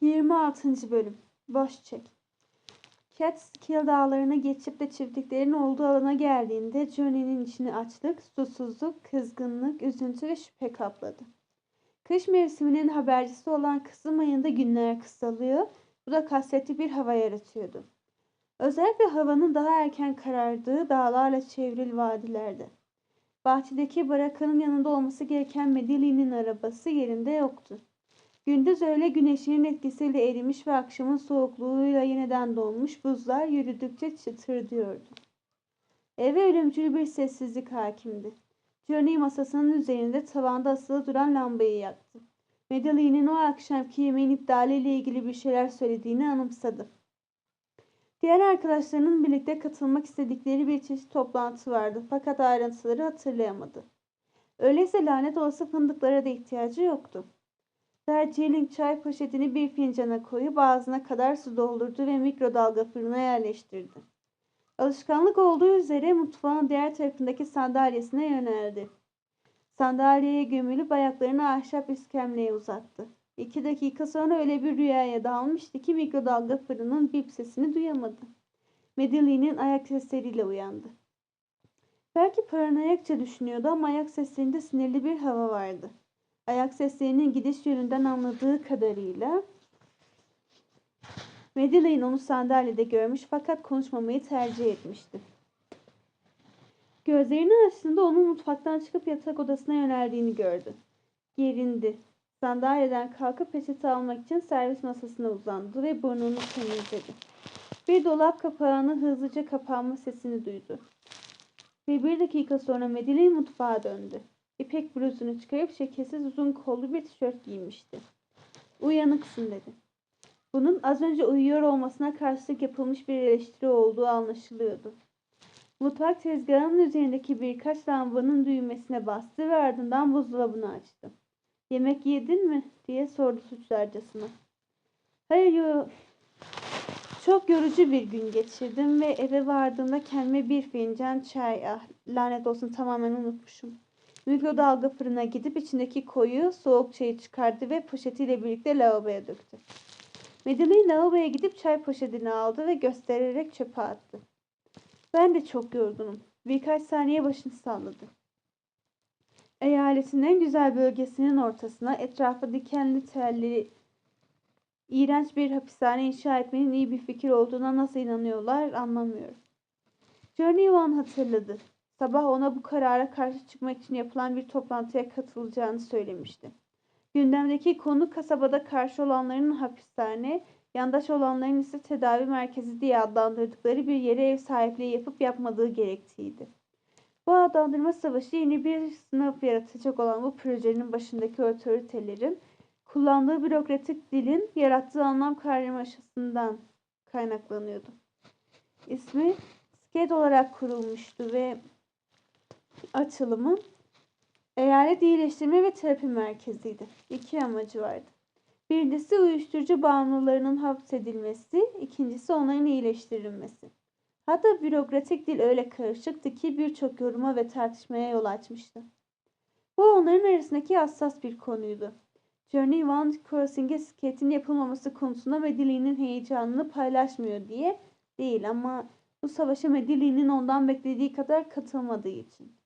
26. Bölüm Boş çek Catskill dağlarına geçip de çiftliklerin olduğu alana geldiğinde Johnny'nin içini açlık, susuzluk, kızgınlık, üzüntü ve şüphe kapladı. Kış mevsiminin habercisi olan Kasım ayında günler kısalıyor, bu da kasvetli bir hava yaratıyordu. Özellikle havanın daha erken karardığı dağlarla çevrili vadilerde. Bahçedeki barakanın yanında olması gereken Medili'nin arabası yerinde yoktu. Gündüz öğle güneşinin etkisiyle erimiş ve akşamın soğukluğuyla yeniden donmuş buzlar yürüdükçe çıtırdıyordu. Eve ölümcül bir sessizlik hakimdi. Johnny masasının üzerinde tavanda asılı duran lambayı yaktı. Madeline'in o akşamki yemeğin iptaliyle ilgili bir şeyler söylediğini anımsadı. Diğer arkadaşlarının birlikte katılmak istedikleri bir çeşit toplantı vardı fakat ayrıntıları hatırlayamadı. Öyleyse lanet olası fındıklara da ihtiyacı yoktu. Darjeeling çay poşetini bir fincana koyup ağzına kadar su doldurdu ve mikrodalga fırına yerleştirdi. Alışkanlık olduğu üzere mutfağın diğer tarafındaki sandalyesine yöneldi. Sandalyeye gömülüp ayaklarını ahşap iskemleye uzattı. İki dakika sonra öyle bir rüyaya dalmıştı ki mikrodalga fırının bip sesini duyamadı. Madeline'in ayak sesleriyle uyandı. Belki paranoyakça düşünüyordu ama ayak seslerinde sinirli bir hava vardı. Ayak seslerinin gidiş yönünden anladığı kadarıyla Madeline onu sandalyede görmüş fakat konuşmamayı tercih etmişti. Gözlerini açtığında onun mutfaktan çıkıp yatak odasına yöneldiğini gördü. Gerindi. Sandalyeden kalkıp peçete almak için servis masasına uzandı ve burnunu temizledi. Bir dolap kapağını hızlıca kapanma sesini duydu. Ve bir dakika sonra Madeline mutfağa döndü. İpek bluzunu çıkarıp şekilsiz uzun kollu bir tişört giymişti. Uyanıksın dedi. Bunun az önce uyuyor olmasına karşılık yapılmış bir eleştiri olduğu anlaşılıyordu. Mutfak tezgahının üzerindeki birkaç lambanın düğmesine bastı ve ardından buzdolabını açtı. Yemek yedin mi? diye sordu suçlarcasına. Hayır. Çok yorucu bir gün geçirdim ve eve vardığımda kendime bir fincan çay, ah lanet olsun tamamen unutmuşum. Mikrodalga fırına gidip içindeki koyu soğuk çayı çıkardı ve poşetiyle birlikte lavaboya döktü. Madeline lavaboya gidip çay poşetini aldı ve göstererek çöpe attı. Ben de çok yorgunum. Birkaç saniye başını salladı. Eyaletin en güzel bölgesinin ortasına etrafı dikenli telli iğrenç bir hapishane inşa etmenin iyi bir fikir olduğuna nasıl inanıyorlar anlamıyorum. Journey One hatırladı. Sabah ona bu karara karşı çıkmak için yapılan bir toplantıya katılacağını söylemişti. Gündemdeki konu kasabada karşı olanların hapishane, yandaş olanların ise tedavi merkezi diye adlandırdıkları bir yere ev sahipliği yapıp yapmadığı gerektiğiydi. Bu adlandırma savaşı yeni bir sınıf yaratacak olan bu projenin başındaki otoritelerin kullandığı bürokratik dilin yarattığı anlam karmaşasından kaynaklanıyordu. İsmi SCAD olarak kurulmuştu ve açılımı eyalet iyileştirme ve terapi merkeziydi. İki amacı vardı. Birincisi uyuşturucu bağımlılarının hapsedilmesi, ikincisi onların iyileştirilmesi. Hatta bürokratik dil öyle karışıktı ki birçok yoruma ve tartışmaya yol açmıştı. Bu onların arasındaki hassas bir konuydu. Journey One Crossing'e skate'in yapılmaması konusunda Medili'nin heyecanını paylaşmıyor diye değil ama bu savaşa Medili'nin ondan beklediği kadar katılmadığı için.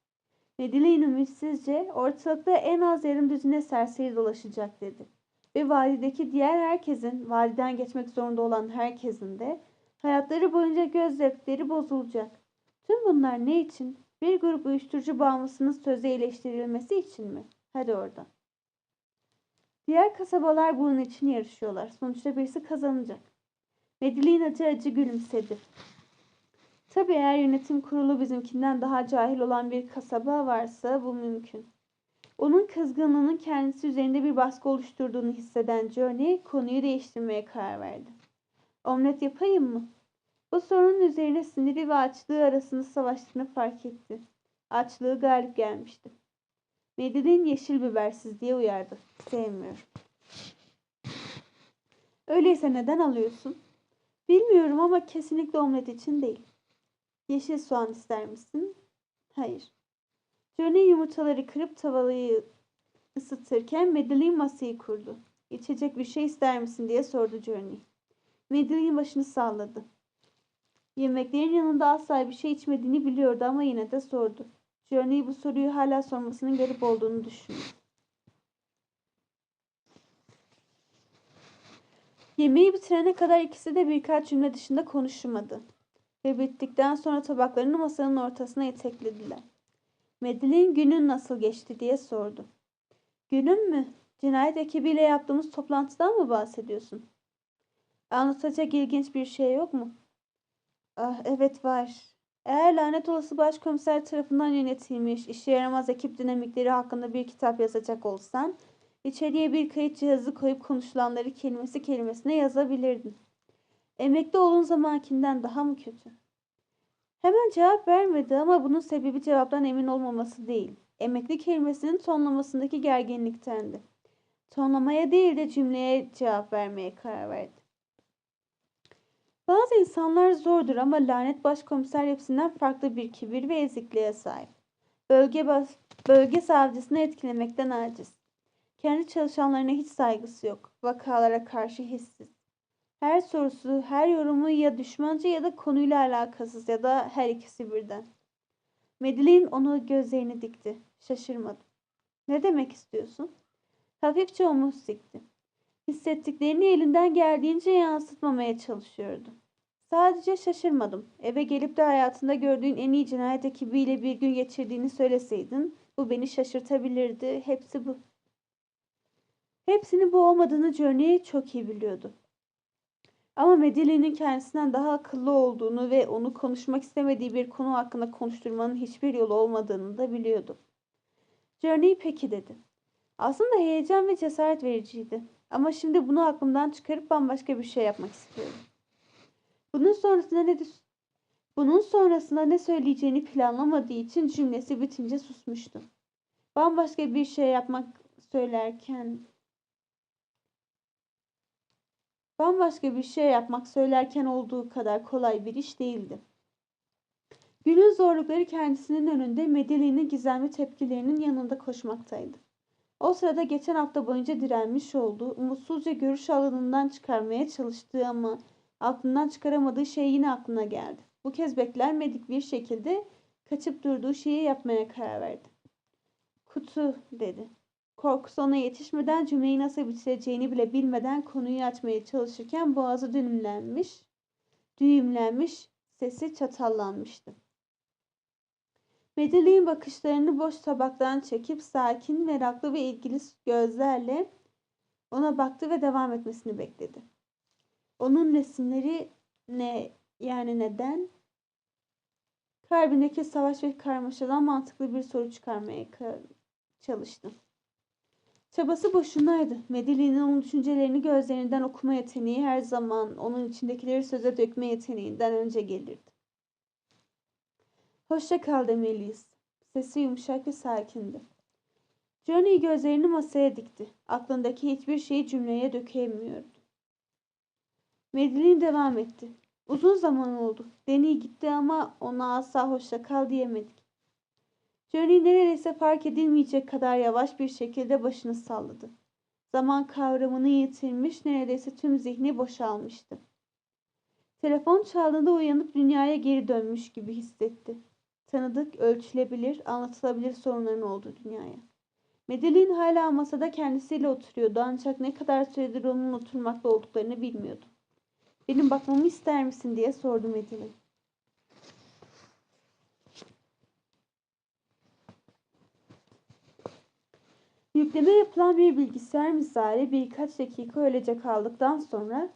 Medili'nin ümitsizce ortalıkta en az yarım düzine serseri dolaşacak dedi. Ve vadideki diğer herkesin, vadiden geçmek zorunda olan herkesin de hayatları boyunca göz zevkleri bozulacak. Tüm bunlar ne için? Bir grup uyuşturucu bağımlısının sözü eleştirilmesi için mi? Hadi oradan. Diğer kasabalar bunun için yarışıyorlar. Sonuçta birisi kazanacak. Medellin acı acı gülümsedi. Tabii eğer yönetim kurulu bizimkinden daha cahil olan bir kasaba varsa bu mümkün. Onun kızgınlığının kendisi üzerinde bir baskı oluşturduğunu hisseden Johnny konuyu değiştirmeye karar verdi. Omlet yapayım mı? Bu sorunun üzerine siniri ve açlığı arasında savaştığını fark etti. Açlığı galip gelmişti. Medilin yeşil bibersiz diye uyardı. Sevmiyorum. Öyleyse neden alıyorsun? Bilmiyorum ama kesinlikle omlet için değil. Yeşil soğan ister misin? Hayır. Johnny yumurtaları kırıp tavayı ısıtırken Madeline masayı kurdu. İçecek bir şey ister misin diye sordu Journey. Madeline başını salladı. Yemeklerin yanında asla bir şey içmediğini biliyordu ama yine de sordu. Journey bu soruyu hala sormasının garip olduğunu düşündü. Yemeği bitirene kadar ikisi de birkaç cümle dışında konuşmadı. Ve bittikten sonra tabaklarını masanın ortasına iteklediler. Madeline günün nasıl geçti diye sordu. Günüm mü? Cinayet ekibiyle yaptığımız toplantıdan mı bahsediyorsun? Anlatacak ilginç bir şey yok mu? Ah evet var. Eğer lanet olası başkomiser tarafından yönetilmiş işe yaramaz ekip dinamikleri hakkında bir kitap yazacak olsan, içeriye bir kayıt cihazı koyup konuşulanları kelimesi kelimesine yazabilirdin. Emekli olduğun zamankinden daha mı kötü? Hemen cevap vermedi ama bunun sebebi cevaptan emin olmaması değil. Emekli kelimesinin tonlamasındaki gerginliktendi. Tonlamaya değil de cümleye cevap vermeye karar verdi. Bazı insanlar zordur ama lanet başkomiser hepsinden farklı bir kibir ve ezikliğe sahip. Bölge, bas, bölge savcısını etkilemekten aciz. Kendi çalışanlarına hiç saygısı yok. Vakalara karşı hissiz. Her sorusu, her yorumu ya düşmanca ya da konuyla alakasız ya da her ikisi birden. Madeline onu gözlerini dikti. Şaşırmadı. Ne demek istiyorsun? Hafifçe omuz sikti. Hissettiklerini elinden geldiğince yansıtmamaya çalışıyordu. Sadece şaşırmadım. Eve gelip de hayatında gördüğün en iyi cinayet ekibiyle bir gün geçirdiğini söyleseydin bu beni şaşırtabilirdi. Hepsi bu. Hepsinin bu olmadığını Journey çok iyi biliyordu. Ama Medeline'in kendisinden daha akıllı olduğunu ve onu konuşmak istemediği bir konu hakkında konuşturmanın hiçbir yolu olmadığını da biliyordu. Journey peki dedi. Aslında heyecan ve cesaret vericiydi. Ama şimdi bunu aklımdan çıkarıp bambaşka bir şey yapmak istiyorum. Bunun sonrasında ne bunun sonrasında ne söyleyeceğini planlamadığı için cümlesi bitince susmuştu. Bambaşka bir şey yapmak söylerken bambaşka bir şey yapmak söylerken olduğu kadar kolay bir iş değildi. Günün zorlukları kendisinin önünde Medeli'nin gizemli tepkilerinin yanında koşmaktaydı. O sırada geçen hafta boyunca direnmiş olduğu, umutsuzca görüş alanından çıkarmaya çalıştığı ama aklından çıkaramadığı şey yine aklına geldi. Bu kez beklenmedik bir şekilde kaçıp durduğu şeyi yapmaya karar verdi. Kutu dedi. Korkusu ona yetişmeden cümleyi nasıl bitireceğini bile bilmeden konuyu açmaya çalışırken boğazı düğümlenmiş, düğümlenmiş, sesi çatallanmıştı. Medellin bakışlarını boş tabaktan çekip sakin, meraklı ve ilgili gözlerle ona baktı ve devam etmesini bekledi. Onun resimleri ne yani neden? Kalbindeki savaş ve karmaşadan mantıklı bir soru çıkarmaya çalıştı. Çabası boşunaydı. Medeli'nin onun düşüncelerini gözlerinden okuma yeteneği her zaman onun içindekileri söze dökme yeteneğinden önce gelirdi. Hoşça kal demeliyiz. Sesi yumuşak ve sakindi. Johnny gözlerini masaya dikti. Aklındaki hiçbir şeyi cümleye dökemiyordu. Madeline devam etti. Uzun zaman oldu. Deni gitti ama ona asla hoşça kal diyemedik. Johnny neredeyse fark edilmeyecek kadar yavaş bir şekilde başını salladı. Zaman kavramını yitirmiş, neredeyse tüm zihni boşalmıştı. Telefon çaldığında uyanıp dünyaya geri dönmüş gibi hissetti. Tanıdık, ölçülebilir, anlatılabilir sorunların olduğu dünyaya. Madeline hala masada kendisiyle oturuyordu ancak ne kadar süredir onun oturmakta olduklarını bilmiyordu. Benim bakmamı ister misin diye sordu Madeline. Yükleme yapılan bir bilgisayar misali birkaç dakika öylece kaldıktan sonra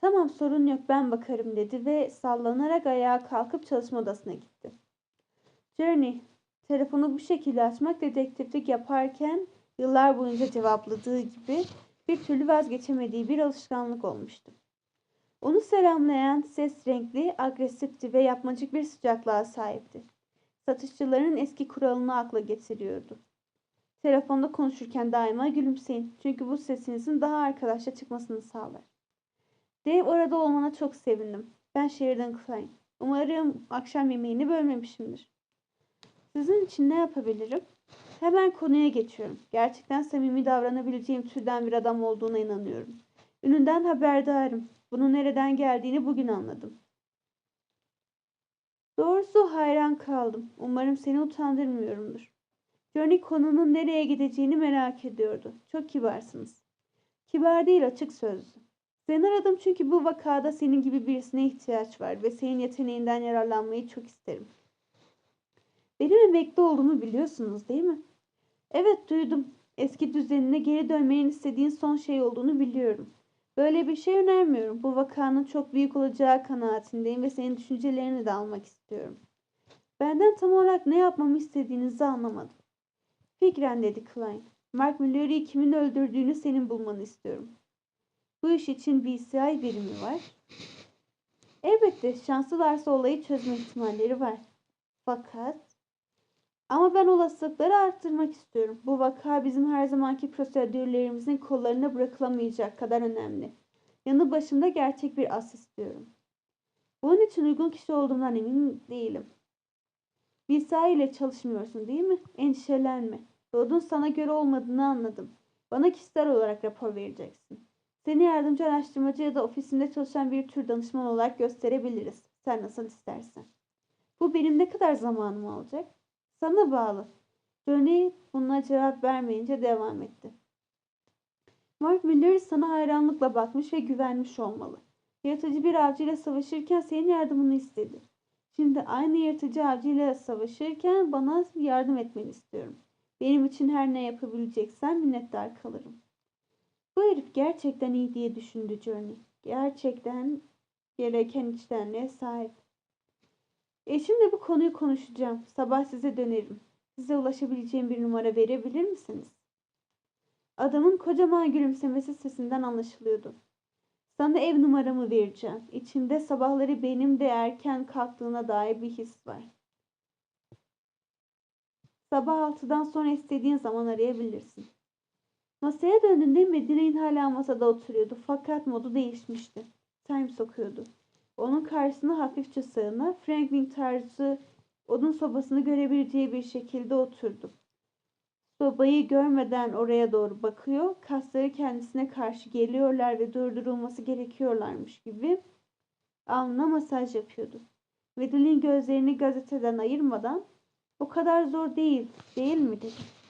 tamam sorun yok ben bakarım dedi ve sallanarak ayağa kalkıp çalışma odasına gitti. Journey, telefonu bu şekilde açmak dedektiflik yaparken yıllar boyunca cevapladığı gibi bir türlü vazgeçemediği bir alışkanlık olmuştu. Onu selamlayan ses renkli, agresifti ve yapmacık bir sıcaklığa sahipti. Satışçıların eski kuralını akla getiriyordu. Telefonda konuşurken daima gülümseyin. Çünkü bu sesinizin daha arkadaşça çıkmasını sağlar. Dave orada olmana çok sevindim. Ben şehirden Klein. Umarım akşam yemeğini bölmemişimdir. Sizin için ne yapabilirim? Hemen konuya geçiyorum. Gerçekten samimi davranabileceğim türden bir adam olduğuna inanıyorum. Ününden haberdarım. Bunun nereden geldiğini bugün anladım. Doğrusu hayran kaldım. Umarım seni utandırmıyorumdur. Johnny konunun nereye gideceğini merak ediyordu. Çok kibarsınız. Kibar değil açık sözlü. Seni aradım çünkü bu vakada senin gibi birisine ihtiyaç var ve senin yeteneğinden yararlanmayı çok isterim. Benim emekli olduğumu biliyorsunuz değil mi? Evet duydum. Eski düzenine geri dönmenin istediğin son şey olduğunu biliyorum. Böyle bir şey önermiyorum. Bu vakanın çok büyük olacağı kanaatindeyim ve senin düşüncelerini de almak istiyorum. Benden tam olarak ne yapmamı istediğinizi anlamadım. Fikren dedi Klein. Mark Mullery'i kimin öldürdüğünü senin bulmanı istiyorum. Bu iş için BCI birimi var. Elbette şanslılarsa olayı çözme ihtimalleri var. Fakat ama ben olasılıkları arttırmak istiyorum. Bu vaka bizim her zamanki prosedürlerimizin kollarına bırakılamayacak kadar önemli. Yanı başımda gerçek bir as istiyorum. Bunun için uygun kişi olduğumdan emin değilim. Bilsa ile çalışmıyorsun değil mi? Endişelenme. Rodun sana göre olmadığını anladım. Bana kişisel olarak rapor vereceksin. Seni yardımcı araştırmacı ya da ofisimde çalışan bir tür danışman olarak gösterebiliriz. Sen nasıl istersen. Bu benim ne kadar zamanımı alacak? Sana bağlı. Johnny buna cevap vermeyince devam etti. Mark Miller sana hayranlıkla bakmış ve güvenmiş olmalı. Yırtıcı bir avcıyla savaşırken senin yardımını istedi. Şimdi aynı yırtıcı avcıyla savaşırken bana yardım etmeni istiyorum. Benim için her ne yapabileceksen minnettar kalırım. Bu herif gerçekten iyi diye düşündü Johnny. Gerçekten gereken içtenliğe sahip. Eşimle bu konuyu konuşacağım. Sabah size dönerim. Size ulaşabileceğim bir numara verebilir misiniz? Adamın kocaman gülümsemesi sesinden anlaşılıyordu. Sana ev numaramı vereceğim. İçimde sabahları benim de erken kalktığına dair bir his var. Sabah altıdan sonra istediğin zaman arayabilirsin. Masaya döndüğünde Medine'in hala masada oturuyordu fakat modu değişmişti. Times okuyordu. Onun karşısına hafifçe sığına Franklin tarzı odun sobasını görebileceği bir şekilde oturdu. Sobayı görmeden oraya doğru bakıyor. Kasları kendisine karşı geliyorlar ve durdurulması gerekiyorlarmış gibi alnına masaj yapıyordu. Madeline gözlerini gazeteden ayırmadan o kadar zor değil, değil mi dedi.